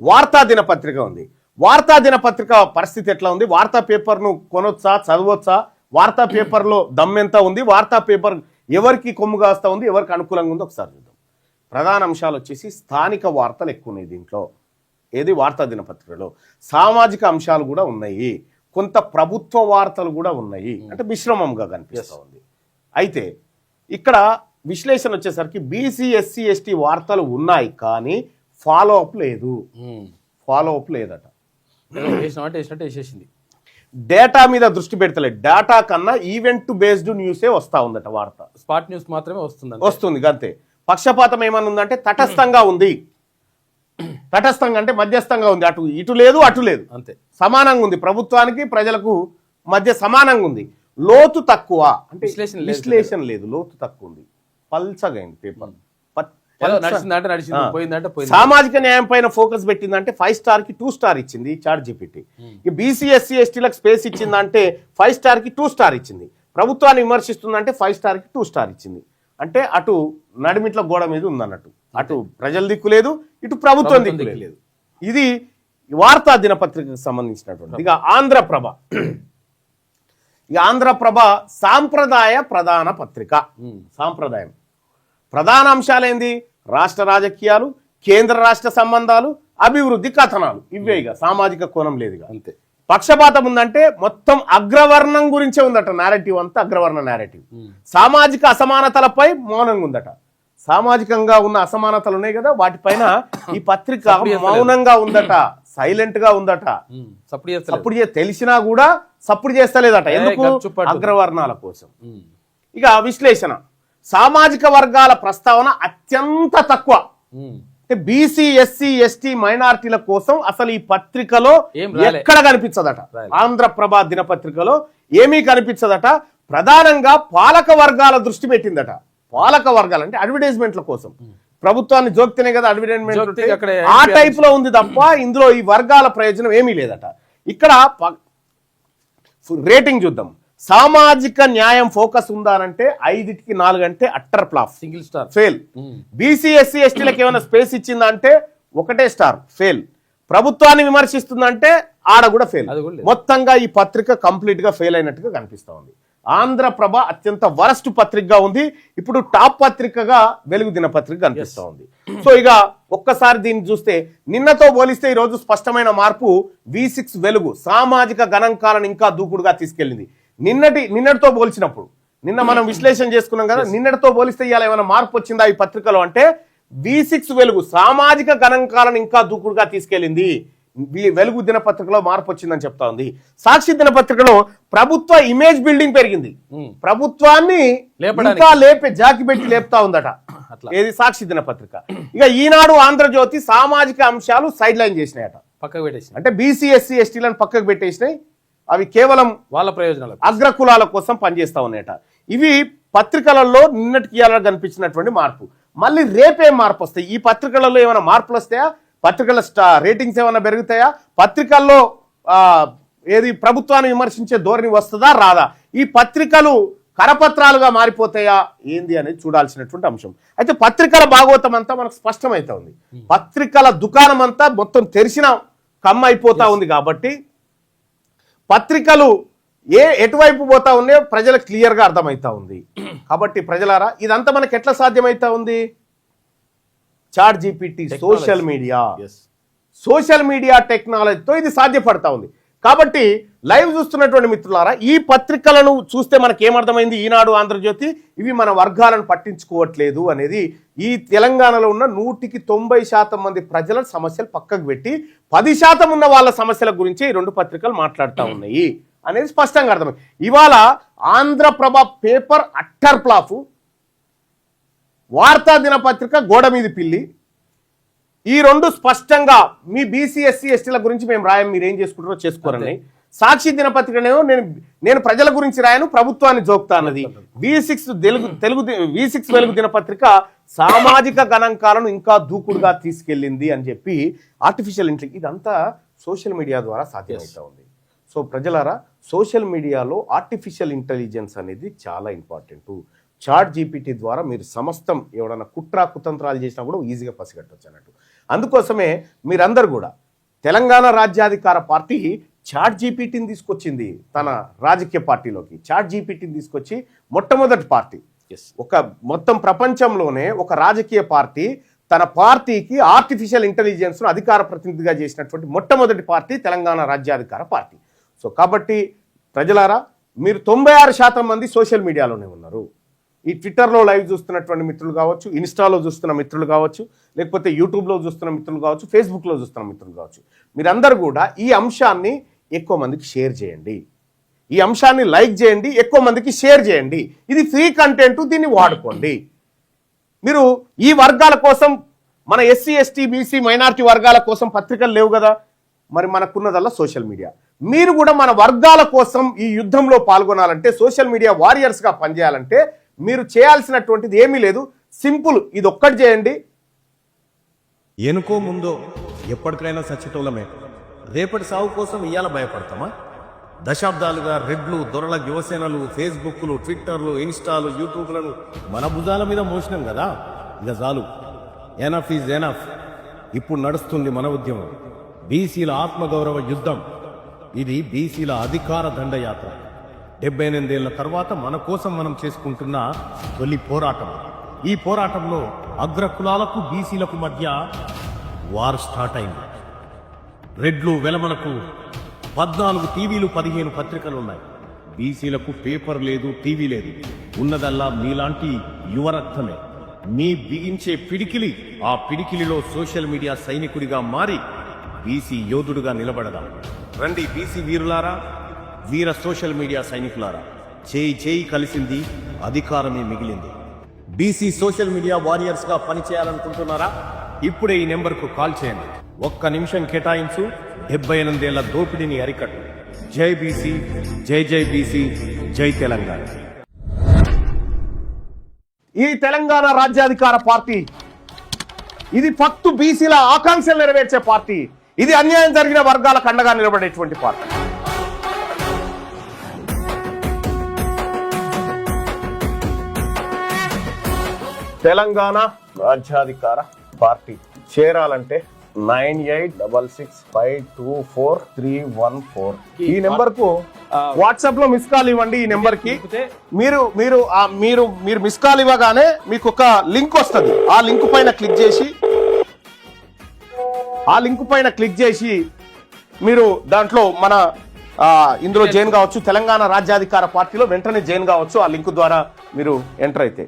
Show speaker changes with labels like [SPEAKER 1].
[SPEAKER 1] వార్తా దినపత్రిక ఉంది. వార్తా దినపత్రిక పరిస్థితి ఎట్లా ఉంది? వార్తా పేపర్ను కొనొచ్చా? చదవచ్చా? వార్తా పేపర్లో దమ్మెంత ఉంది? వార్తా పేపర్ ఎవరికి కొమ్ము కాస్తా ఉంది? ఎవరికి అనుకూలంగా ఉందో? ఒకసారి చూద్దాం. ప్రధాన అంశాలు వచ్చేసి స్థానిక వార్తలు ఎక్కువ ఉన్నాయి దీంట్లో. ఏది? వార్తా దినపత్రికలో సామాజిక అంశాలు కూడా ఉన్నాయి. కొంత ప్రభుత్వ వార్తలు కూడా ఉన్నాయి. అంటే మిశ్రమంగా కనిపిస్తూ ఉంది. అయితే ఇక్కడ విశ్లేషణ వచ్చేసరికి బీసీ ఎస్సీ ఎస్టీ వార్తలు ఉన్నాయి. కానీ ఫాలో అప్ లేదు. ఫాలో అప్ లేదట.
[SPEAKER 2] వేసినట్టు వేసినట్టు వేసేసింది.
[SPEAKER 1] డేటా మీద దృష్టి పెడతలేదు డేటా కన్నా ఈవెంట్ బేస్డ్ న్యూసే వస్తా ఉందట వార్త.
[SPEAKER 2] స్పాట్ న్యూస్ మాత్రమే వస్తుంది
[SPEAKER 1] వస్తుంది అంతే పక్షపాతం ఏమన్నా ఉందంటే తటస్థంగా ఉంది. తటస్థంగా అంటే మధ్యస్థంగా ఉంది. అటు ఇటు లేదు అటు లేదు.
[SPEAKER 2] అంతే.
[SPEAKER 1] సమానంగా ఉంది. ప్రభుత్వానికి ప్రజలకు మధ్య సమానంగా ఉంది. లోతు తక్కువ. అంటే
[SPEAKER 2] విశ్లేషణ లేదు.
[SPEAKER 1] విశ్లేషణ లేదు. లోతు తక్కువ ఉంది. పల్చగా అయింది పేపర్.
[SPEAKER 2] నడిచిందంటే నడిచింది. పోయిందంటే పోయింది
[SPEAKER 1] సామాజిక న్యాయం పైన ఫోకస్ పెట్టిందంటే ఫైవ్ స్టార్కి టూ స్టార్ ఇచ్చింది చార్ట్ జీపీటీ. బీసీ ఎస్సీ ఎస్టీలకు స్పేస్ ఇచ్చిందంటే ఫైవ్ స్టార్కి టూ స్టార్ ఇచ్చింది. ప్రభుత్వాన్ని విమర్శిస్తుందంటే ఫైవ్ స్టార్కి టూ స్టార్ ఇచ్చింది. అంటే అటు నడిమిట్ల గోడ మీద ఉందన్నట్టు. అటు ప్రజల దిక్కు లేదు ఇటు ప్రభుత్వం దిక్కు లేదు. ఇది వార్తా దినపత్రికకు సంబంధించినటువంటి ఇక ఆంధ్రప్రభ. ఇక ఆంధ్రప్రభ సాంప్రదాయ ప్రధాన పత్రిక. సాంప్రదాయం. ప్రధాన అంశాలేంది? రాష్ట్ర రాజకీయాలు కేంద్ర రాష్ట్ర సంబంధాలు అభివృద్ధి కథనాలు. ఇవే ఇక సామాజిక కోణం లేదు
[SPEAKER 2] అంతే.
[SPEAKER 1] పక్షపాతం ఉందంటే మొత్తం అగ్రవర్ణం గురించే ఉందట నేరేటివ్ అంతా అగ్రవర్ణ నేరేటివ్ సామాజిక అసమానతలపై మౌనంగా ఉందట. సామాజికంగా ఉన్న అసమానతలు ఉన్నాయి కదా వాటిపైన ఈ పత్రిక. మౌనంగా ఉందట సైలెంట్గా ఉందట
[SPEAKER 2] సప్పుడు
[SPEAKER 1] తెలిసినా కూడా సప్పుడు చేస్తలేదట. ఎందుకు. అగ్రవర్ణాల కోసం. ఇక విశ్లేషణ. సామాజిక వర్గాల ప్రస్తావన అత్యంత తక్కువ. అంటే బీసీ ఎస్సీ ఎస్టీ మైనారిటీల కోసం అసలు ఈ పత్రికలో. ఎక్కడ కనిపించదట. ఆంధ్రప్రభ దినపత్రికలో ఏమీ కనిపించదట? ప్రధానంగా పాలక వర్గాల దృష్టి పెట్టిందట. పాలక వర్గాలు అంటే అడ్వర్టైజ్మెంట్ల కోసం. ప్రభుత్వాన్ని జోక్తేనే కదా అడ్వర్టైజ్మెంట్ ఆ టైప్లో ఉంది తప్ప ఇందులో ఈ వర్గాల ప్రయోజనం ఏమీ లేదట. ఇక్కడ రేటింగ్ చూద్దాం. సామాజిక న్యాయం ఫోకస్ ఉందా అంటే ఐదుకి నాలుగు అంటే utter flop.
[SPEAKER 2] Single star.
[SPEAKER 1] Fail. BC SC ఎస్టీలకు ఏమైనా స్పేస్ ఇచ్చిందా అంటే ఒకటే స్టార్. ఫెయిల్. ప్రభుత్వాన్ని విమర్శిస్తుందంటే ఆడ కూడా ఫెయిల్. మొత్తంగా ఈ పత్రిక కంప్లీట్గా ఫెయిల్ అయినట్టుగా కనిపిస్తా ఉంది. ఆంధ్రప్రభ అత్యంత వరస్ట్ పత్రికగా ఉంది. ఇప్పుడు టాప్ పత్రికగా వెలుగు దినపత్రిక కనిపిస్తా ఉంది. సో ఇక ఒక్కసారి దీన్ని చూస్తే నిన్నతో పోలిస్తే ఈ రోజు స్పష్టమైన మార్పు వి సిక్స్ వెలుగు సామాజిక గణాంకాలను ఇంకా దూకుడుగా తీసుకెళ్ళింది. నిన్నటి నిన్నటితో పోల్చినప్పుడు నిన్న మనం విశ్లేషణ చేసుకున్నాం కదా నిన్నటితో పోలిస్తే ఇవాళ ఏమైనా మార్పు వచ్చిందా ఈ పత్రికలో? అంటే వి సిక్స్ వెలుగు సామాజిక గణాంకాలను ఇంకా దూకుడుగా తీసుకెళ్ళింది. వి- వెలుగు దినపత్రికలో మార్పు వచ్చిందని చెప్తా ఉంది. సాక్షి దినపత్రికలో ప్రభుత్వ ఇమేజ్ బిల్డింగ్ పెరిగింది.
[SPEAKER 2] ఉమ్.
[SPEAKER 1] ప్రభుత్వాన్ని. ఇంకా లేపే జాకి పెట్టి లేపుతా ఉందట.
[SPEAKER 2] అట్లా.
[SPEAKER 1] ఏది? సాక్షి దినపత్రిక. ఇక ఈనాడు ఆంధ్రజ్యోతి సామాజిక అంశాలు సైడ్ లైన్ చేసినాయట.
[SPEAKER 2] పక్కకు పెట్టేసింది
[SPEAKER 1] అంటే బీసీ ఎస్సీ ఎస్టీలను పక్కకు పెట్టేసినాయి. అవి కేవలం
[SPEAKER 2] వాళ్ళ ప్రయోజనాలకు
[SPEAKER 1] అగ్రకులాల కోసం పనిచేస్తా ఉన్నాయట. ఇవి పత్రికలలో నిన్నటికి ఇవాళ కనిపించినటువంటి మార్పు. మళ్ళీ రేపే మార్పు వస్తాయి. ఈ పత్రికలలో ఏమైనా మార్పులు వస్తాయా? పత్రికల స్టా రేటింగ్స్ ఏమైనా పెరుగుతాయా? పత్రికల్లో ఏది ప్రభుత్వాన్ని విమర్శించే ధోరణి వస్తుందా? రాదా. ఈ పత్రికలు కరపత్రాలుగా మారిపోతాయా? ఏంది అనేది చూడాల్సినటువంటి అంశం. అయితే పత్రికల భాగవతం అంతా మనకు స్పష్టమైతా ఉంది. పత్రికల దుకాణం అంతా మొత్తం తెరిచిన కమ్మ అయిపోతా ఉంది కాబట్టి పత్రికలు ఏ ఎటువైపు పోతా ఉన్నాయో ప్రజలకు క్లియర్గా అర్థమవుతా ఉంది. కాబట్టి ప్రజలారా ఇదంతా మనకి ఎట్లా సాధ్యమవుతా ఉంది? Chat GPT social media. Social media టెక్నాలజీతో ఇది సాధ్యపడతా ఉంది. కాబట్టి లైవ్ చూస్తున్నటువంటి మిత్రులారా ఈ పత్రికలను చూస్తే మనకి ఏమర్థమైంది ఈనాడు ఆంధ్రజ్యోతి ఇవి మన వర్గాలను పట్టించుకోవట్లేదు అనేది. ఈ తెలంగాణలో ఉన్న నూటికి తొంభై శాతం మంది ప్రజల సమస్యలు పక్కకు పెట్టి పది శాతం ఉన్న వాళ్ళ సమస్యల గురించి ఈ రెండు పత్రికలు మాట్లాడుతూ ఉన్నాయి అనేది స్పష్టంగా అర్థమైంది. ఇవాళ ఆంధ్రప్రభ పేపర్ అట్టర్ ప్లాఫ్ వార్తా దినపత్రిక గోడ మీది పిల్లి ఈ రెండు స్పష్టంగా మీ బీసీ ఎస్సీ ఎస్టీల గురించి మేము రాయం మీరు ఏం చేసుకుంటారో చేసుకోరని సాక్షి దినపత్రికనేమో నేను నేను ప్రజల గురించి రాయను ప్రభుత్వాన్ని జోక్తా అన్నది. V six Telugu Telugu V six Velugu దినపత్రిక సామాజిక గణాంకాలను ఇంకా దూకుడుగా తీసుకెళ్ళింది అని చెప్పి ఆర్టిఫిషియల్ ఇంటెలిజెన్స్ ఇదంతా సోషల్ మీడియా ద్వారా సాధ్యమవుతా ఉంది. సో ప్రజలారా సోషల్ మీడియాలో ఆర్టిఫిషియల్ ఇంటెలిజెన్స్ అనేది చాలా ఇంపార్టెంట్ చాట్ జీపీటీ ద్వారా మీరు సమస్తం ఎవడన్నా కుట్ర కుతంత్రాలు చేసినా కూడా ఈజీగా పసిగట్టవచ్చు అన్నట్టు. అందుకోసమే మీరందరూ కూడా తెలంగాణ రాజ్యాధికార పార్టీ చాట్ జీపీటీని తీసుకొచ్చింది తన రాజకీయ పార్టీలోకి. చాట్ జీపీటీని తీసుకొచ్చి మొట్టమొదటి పార్టీ.
[SPEAKER 2] ఎస్
[SPEAKER 1] ఒక మొత్తం ప్రపంచంలోనే ఒక రాజకీయ పార్టీ తన పార్టీకి ఆర్టిఫిషియల్ ఇంటెలిజెన్స్ను అధికార ప్రతినిధిగా చేసినటువంటి మొట్టమొదటి party Telangana Rajyadhikara party. So కాబట్టి ప్రజలారా మీరు తొంభై ఆరు శాతం మంది సోషల్ మీడియాలోనే ఉన్నారు. ఈ ట్విట్టర్లో లైవ్ చూస్తున్నటువంటి మిత్రులు కావచ్చు ఇన్స్టాలో చూస్తున్న మిత్రులు కావచ్చు లేకపోతే యూట్యూబ్లో చూస్తున్న మిత్రులు కావచ్చు ఫేస్బుక్లో చూస్తున్న మిత్రులు కావచ్చు. మీరందరూ కూడా ఈ అంశాన్ని ఎక్కువ మందికి షేర్ చేయండి. ఈ అంశాన్ని లైక్ చేయండి ఎక్కువ మందికి షేర్ చేయండి. ఇది ఫ్రీ కంటెంట్ దీన్ని వాడుకోండి. మీరు ఈ వర్గాల కోసం మన ఎస్సీ ఎస్టీ బీసీ మైనార్టీ వర్గాల కోసం పత్రికలు లేవు కదా? మరి మనకున్నదల్లా సోషల్ మీడియా. మీరు కూడా మన వర్గాల కోసం ఈ యుద్ధంలో పాల్గొనాలంటే సోషల్ మీడియా వారియర్స్గా పనిచేయాలంటే మీరు చేయాల్సినటువంటిది ఏమీ లేదు. సింపుల్ ఇది ఒక్కటి చేయండి.
[SPEAKER 3] ఎనుకో ముందో ఎప్పటికైనా సచ్చేటోళ్ళమే. రేపటి సాగు కోసం ఇవాళ భయపడతామా? దశాబ్దాలుగా రెడ్లు దొరల యువసేనలు ఫేస్బుక్లు ట్విట్టర్లు ఇన్స్టాలు యూట్యూబ్లను మన భుజాల మీద మోసినాం కదా. ఇక చాలు. Enough is enough. ఇప్పుడు నడుస్తుంది మన ఉద్యమం. బీసీల ఆత్మగౌరవ యుద్ధం. ఇది బీసీల అధికార దండయాత్ర. డెబ్బై ఎనిమిదేళ్ళ తర్వాత మన కోసం మనం చేసుకుంటున్న తొలి పోరాటం. ఈ పోరాటంలో అగ్రకులాలకు బీసీలకు మధ్య వార్ స్టార్ట్ అయింది. రెడ్లు వెలమలకు పద్నాలుగు టీవీలు పదిహేను పత్రికలు ఉన్నాయి బీసీలకు పేపర్ లేదు టీవీ లేదు. ఉన్నదల్లా మీలాంటి యువరక్తమే. మీ బిగించే పిడికిలి ఆ పిడికిలిలో సోషల్ మీడియా సైనికుడిగా మారి బీసీ యోధుడుగా నిలబడదాం. రండి బీసీ వీరులారా వీర సోషల్ మీడియా సైనికులారా చేయి చేయి కలిసింది అధికారమే మిగిలింది. బీసీ సోషల్ మీడియా వారియర్స్గా పనిచేయాలనుకుంటున్నారా? ఇప్పుడే ఈ నెంబర్కు కాల్ చేయండి. ఒక్క నిమిషం కేటాయించు డెబ్బై ఎనిమిదేళ్ళ దోపిడీని అరికట్టు. జై బీసీ జై జై బీసీ జై తెలంగాణ.
[SPEAKER 1] ఈ తెలంగాణ రాజ్యాధికార పార్టీ ఇది పత్తు బీసీల ఆకాంక్షలు నెరవేర్చే పార్టీ ఇది అన్యాయం జరిగిన వర్గాలకు అండగా నిలబడేటువంటి పార్టీ. తెలంగాణ రాజ్యాధికార పార్టీ చేరాలంటే nine eight double six five two four three one four. ఈ నెంబర్కు వాట్సాప్లో మిస్ కాల్ ఇవ్వండి ఈ
[SPEAKER 2] నెంబర్కి
[SPEAKER 1] మీరు మీరు మీరు మీరు మిస్ కాల్ ఇవ్వగానే మీకు ఒక లింక్ వస్తుంది. ఆ లింక్ పైన క్లిక్ చేసి ఆ లింక్ పైన క్లిక్ చేసి మీరు దాంట్లో మన ఇందులో జైన్ కావచ్చు. తెలంగాణ రాజ్యాధికార పార్టీలో వెంటనే జైన్ కావచ్చు. ఆ లింక్ ద్వారా మీరు ఎంటర్ అయితే.